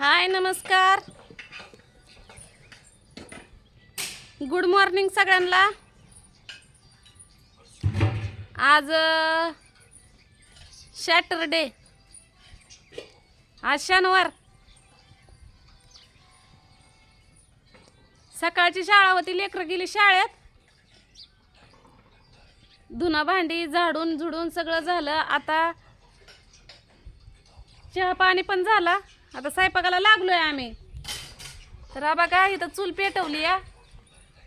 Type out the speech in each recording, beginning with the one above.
हाय नमस्कार. Good morning सगळ्यांना. आज सॅटरडे आज शनिवार. सकाळची शाळा होती लेकरं गेली शाळेत. धुणं भांडी झाडून झुडून सगळं झालं. आता चहा पाणी पण झाला. आता स्वयंपाकाला लागलोय आम्ही. तर हा बघा इथं चूल पेटवली या.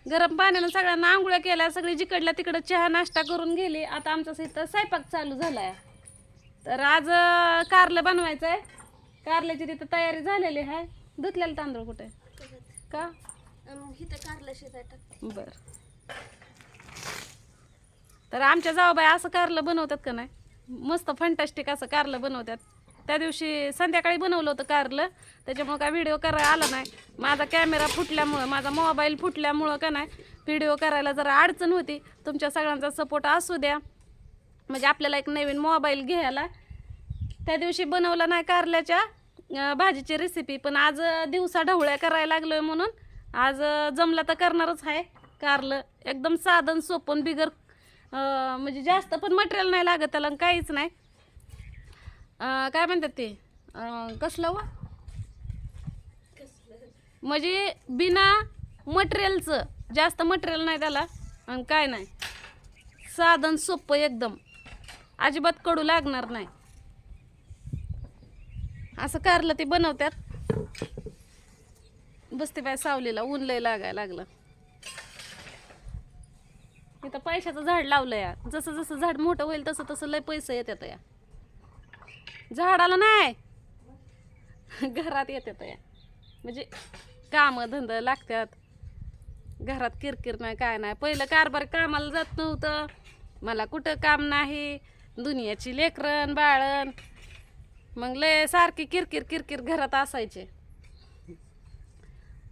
गरम पाण्यानं सगळ्यांना आंघोळ्या केल्या सगळी जिकडल्या तिकडं चहा नाश्ता करून गेली. आता आमचा इथं स्वयंपाक चालू झाला आहे तर आज कारलं बनवायचं आहे कारल्याची तिथं तयारी झालेली आहे. धुतलेलं तांदूळ कुठे? का? इथं बर. तर आमच्या जाऊबाई असं कारलं बनवतात का नाही? मस्त फंटास्टिक असं कारलं बनवतात. त्या दिवशी संध्याकाळी बनवलं होतं कारलं. त्याच्यामुळं काय व्हिडिओ करायला आला नाही. माझा कॅमेरा फुटल्यामुळं माझा मोबाईल फुटल्यामुळं का नाही व्हिडिओ करायला जरा अडचण होती. तुमच्या सगळ्यांचा सपोर्ट असू द्या. म्हणजे आपल्याला एक नवीन मोबाईल घ्यायला. त्या दिवशी बनवलं नाही कारल्याच्या भाजीची रेसिपी पण आज दिवसा ढवळ्या करायला लागलो आहे म्हणून. आज जमला तर करणारच आहे कारलं. एकदम साधन सोपन बिगर म्हणजे जास्त पण मटेरियल नाही लागत त्याला आणि काहीच नाही. अं, काय म्हणतात ते? अं, कसलं व? म्हणजे बिना मटेरियलचं जास्त मटेरियल नाही त्याला. आणि काय नाही. साधन सोपं एकदम. अजिबात कडू लागणार नाही. असं कारलं ते बनवतात बसते बाय सावलीला ऊन लय लागायला लागलं. इथं पैशाचं झाड लावलं या जसं जसं झाड मोठं होईल तसं तसं लय पैसे येतात या. झाडाला नाही. घरात येतात या. म्हणजे कामं धंद लागतात घरात किरकिर नाही काय नाही. पहिलं कारभार कामाला जात नव्हतं. मला कुठं काम नाही. दुनियाची लेकरण बाळण मग लय सारखी किरकिर किरकिर घरात असायचे.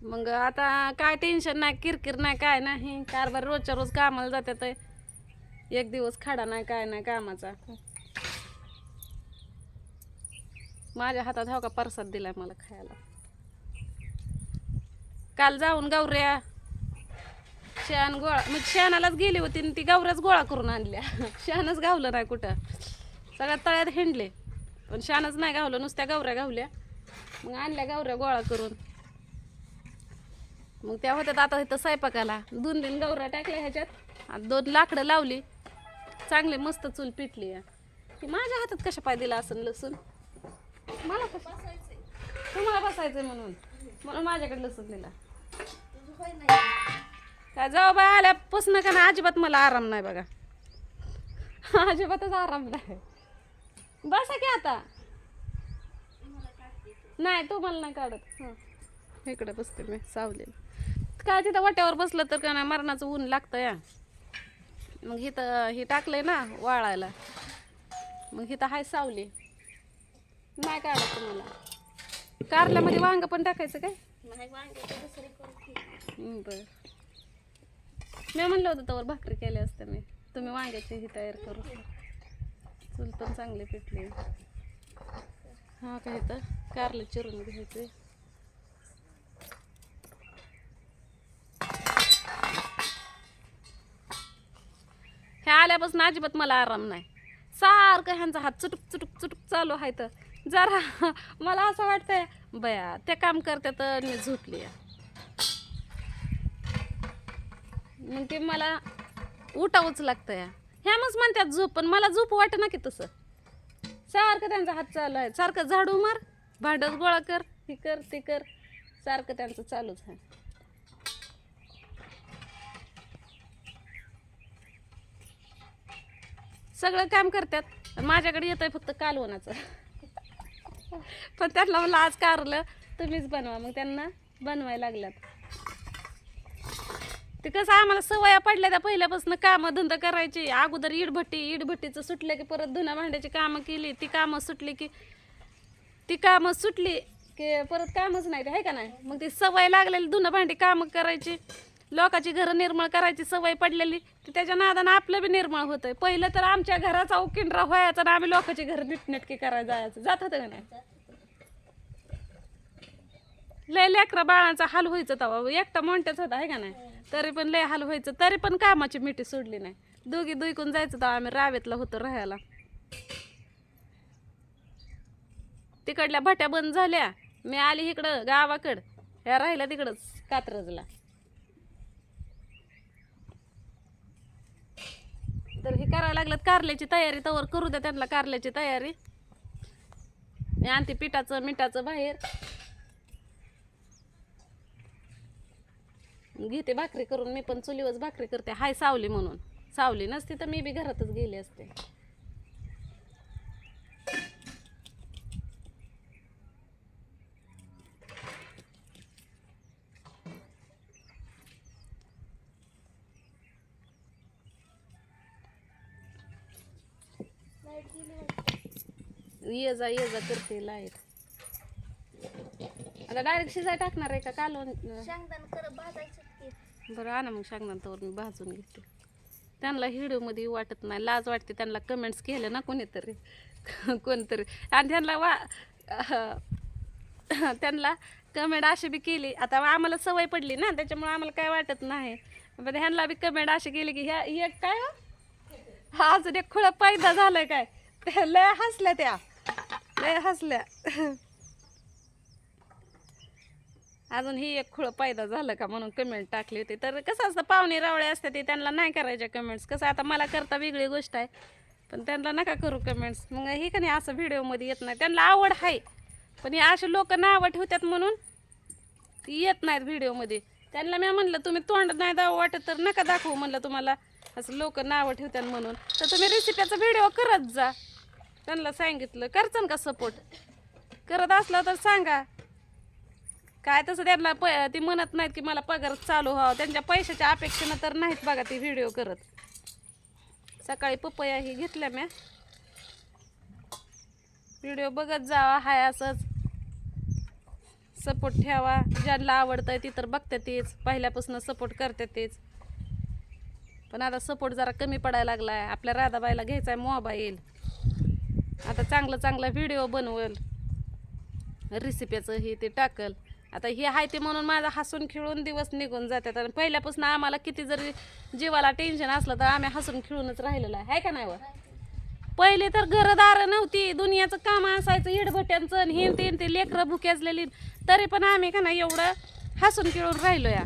मग आता काय टेन्शन नाही किरकिर नाही काय नाही. कारभार रोजच्या रोज कामाला जातात एक दिवस खाडा नाही काय नाही कामाचा. माझ्या हातात हो का परसाद दिलाय मला खायला. काल जाऊन गौऱ्या शेण गोळा मग शेणालाच गेली होती आणि ती गौऱ्याच गोळा करून आणल्या. शेणच गावलं नाही कुठं. सगळ्या तळ्यात हिंडले. पण शेणच नाही गावलं नुसत्या गौऱ्या गावल्या मग आणल्या गौऱ्या गोळा करून. मग त्या होत्यात आता इथं स्वयंपाकाला. दोन दिन गौऱ्या टाकल्या ह्याच्यात. आणि दोन लाकडं लावली. चांगले मस्त चूल पिटली. ती माझ्या हातात कशा पाय दिला असं लसूण? मला कसं? तुम्हाला बसायचंय म्हणून. म्हणून माझ्याकडे लसूण दिला. नाही काय जाऊ बाय आल्यापासून का ना अजिबात मला आराम नाही बघा. अजिबातच आराम नाही. बसा की आता. नाही तू मला नाही काढत. हां. इकडे बसते मी सावलेलं. काय तिथं वाट्यावर बसलं तर का नाही मरणाचं ऊन लागतं या. मग इथं हे टाकलंय ना वाळायला. मग इथं हाय सावली. नाही काढत तुम्हाला. कारल्यामध्ये वांग पण टाकायचं काय? बर. मी म्हणलं होतं तर भाकरी केल्या असत्या मी. तुम्ही वांग्याची ही तयार करू. चूल पण चांगली पिटली. हा काय तर. कारलं चिरून घ्यायचे ह्या आल्यापासून अजिबात मला आराम नाही. सारखं ह्यांचा हात चुटुक चुटुक चुटुक चालू आहे तर. जरा मला असं वाटतंय बया ते काम करते तर मी झोपली मग ते मला उठावंच लागतं या ह्या मग म्हणतात झोप पण मला झोप वाट ना की तसं. सारखं त्यांचा हात चालू आहे. सारखं झाडू मार भांडच गोळा कर हे कर ते कर. सारखं त्यांचं चालूच आहे. सगळं काम करतात. माझ्याकडे येत आहे फक्त कालवणाचं पण त्यांना मला आज कारलं तुम्हीच बनवा. मग त्यांना बनवायला लागल्यात. ते कसं आम्हाला सवया पडल्या त्या पहिल्यापासून कामं धंदा करायची. अगोदर इडभट्टी इडभट्टीचं सुटलं की परत धुण्या भांड्याची कामं केली. ती कामं सुटली की ती कामं सुटली की परत कामच नाही आहे का नाही? मग ती सवय लागलेली धुणं भांडी कामं करायची. लोकांची घरं निर्मळ करायची सवय पडलेली ती त्याच्या नादानं आपलं बी निर्मळ होतंय. पहिलं तर आमच्या घराचा उकिंडरा व्हायचा आणि आम्ही लोकांची घरं नीटनेटकी करायला जायचं. जात होतं का नाही? लय लेकरा बाळांचा हाल व्हायचं तवा एकटा मोठ्याच होता आहे का नाही? तरी पण लय हाल व्हायचं. तरी पण कामाची मिठी सोडली नाही. दोघी दुईकून जायचं तेव्हा आम्ही रावेतला होतो राहायला. तिकडल्या भट्या बंद झाल्या. मी आली इकडं गावाकडं. ह्या राहिल्या तिकडंच कात्रजला. तर हे करायला लागलं कारल्याची तयारी. तवर करू द्या त्यांना कारल्याची तयारी. मी आणते पिठाचं मिठाचं बाहेर. घेते भाकरी करून. मी पण चुलीवरच भाकरी करते. हाय सावली म्हणून. सावली नसती तर मी बी घरातच गेली असते लाइट गेली वाटतं. ये जा ये जा करते लाइट. आता डायरेक्ट शिजाय टाकणार आहे का कालवण? शेंगदाणा कर भाजायचं की. बरं आणा मग सांगणार मी भाजून घेते. त्यांना व्हिडिओमध्ये वाटत नाही लाज वाटते त्यांना कमेंट्स केले ना कोणीतरी. कोणतरी. आणि त्यांना वा त्यांना कमेंट अशी बी केली. आता आम्हाला सवय पडली ना त्याच्यामुळे आम्हाला काय वाटत नाही. पण ह्यांना बी कमेंट अशी केली की ह्या हे काय हो? हा अजून एक खुळा पैदा झालाय काय? लय हसल्या त्या. लय हसल्या. अजून ही एक खुळ पैदा झालं का म्हणून कमेंट टाकली होती. तर कसं असतं पाहुणे रावळे असते ते त्यांना नाही करायच्या कमेंट्स कसं आता मला करता वेगळी गोष्ट आहे पण त्यांना नका करू कमेंट्स मग हे का नाही असं व्हिडिओमध्ये येत नाही. त्यांना आवड आहे पण हे असे लोक नावं ठेवतात म्हणून ती येत नाहीत व्हिडिओमध्ये त्यांना मी म्हणलं तुम्ही तोंड नाही दावं वाटत तर नका दाखवू म्हणलं तुम्हाला. असं लोक नावं ठेवतात म्हणून. तर तुम्ही रेसिप्याचा व्हिडिओ करत जा. त्यांना सांगितलं करचन का सपोर्ट करत असलं तर सांगा. काय तसं त्यांना प ती म्हणत नाहीत की मला पगार चालू व्हावं. त्यांच्या पैशाच्या अपेक्षेनं तर नाहीत बघा ती व्हिडिओ करत. सकाळी पपया ही घेतल्या म्या. व्हिडिओ बघत जावा हाय असंच. सपोर्ट ठेवा. ज्यांना आवडतंय ती तर बघते तेच. पहिल्यापासून सपोर्ट करते तेच. पण आता सपोर्ट जरा कमी पडायला लागला आहे आपल्या राधाबाईला घ्यायचा आहे मोबाईल आता चांगलं चांगलं व्हिडिओ बनवल. रेसिपीचं हे ते टाकल. आता हे आहे ते म्हणून माझा हसून खेळून दिवस निघून जातात. आणि पहिल्यापासून आम्हाला किती जरी जीवाला टेन्शन असलं तर आम्ही हसून खेळूनच राहिलेलं आहे. का नाही व? पहिले तर घरदार नव्हती. दुनियाचं काम असायचं हिडभट्यांचं आणि हे ते ते लेकरं भुक्याचलेली तरी पण आम्ही का नाही एवढं हसून खेळून राहिलो या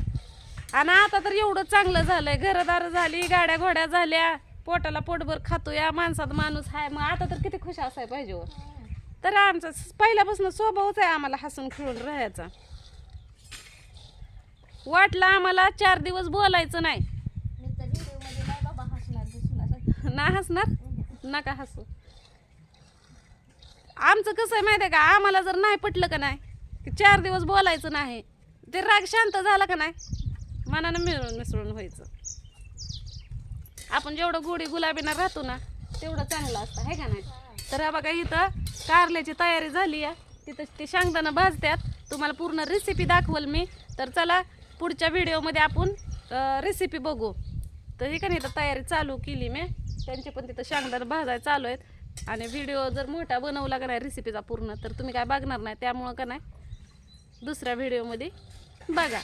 आणि आता तर एवढं चांगलं झालंय. घरदार झाली गाड्या घोड्या झाल्या. पोटाला पोटभर खातो या माणसात माणूस आहे मग आता तर किती खुश असाय पाहिजे व. तर आमचा पहिल्यापासून स्वभावच आहे आम्हाला हसून खेळून राहायचा. वाटलं आम्हाला चार दिवस बोलायचं नाही. ना हसणार? नका हसू. आमचं कसं आहे माहिती आहे का? आम्हाला जर नाही पटलं का नाही की चार दिवस बोलायचं नाही ते राग शांत झाला का नाही मनानं मिळून मिसळून व्हायचं. आपण जेवढं गोडी गुलाबीनं राहतो ना तेवढं चांगलं असतं आहे का नाही? तर हा बघा इथं कारल्याची तयारी झाली आहे. तिथं ते शेंगदाणा भाजत्यात. तुम्हाला पूर्ण रेसिपी दाखवल मी. तर चला पुढच्या व्हिडिओमध्ये आपण रेसिपी बघू. तर हे का नाही इथं तयारी चालू केली मी. त्यांची पण तिथं शेंगदाणा भाजाय चालू आहेत. आणि व्हिडिओ जर मोठा बनवला का नाही रेसिपीचा पूर्ण तर तुम्ही काय बघणार नाही. त्यामुळं का नाही दुसऱ्या व्हिडिओमध्ये बघा.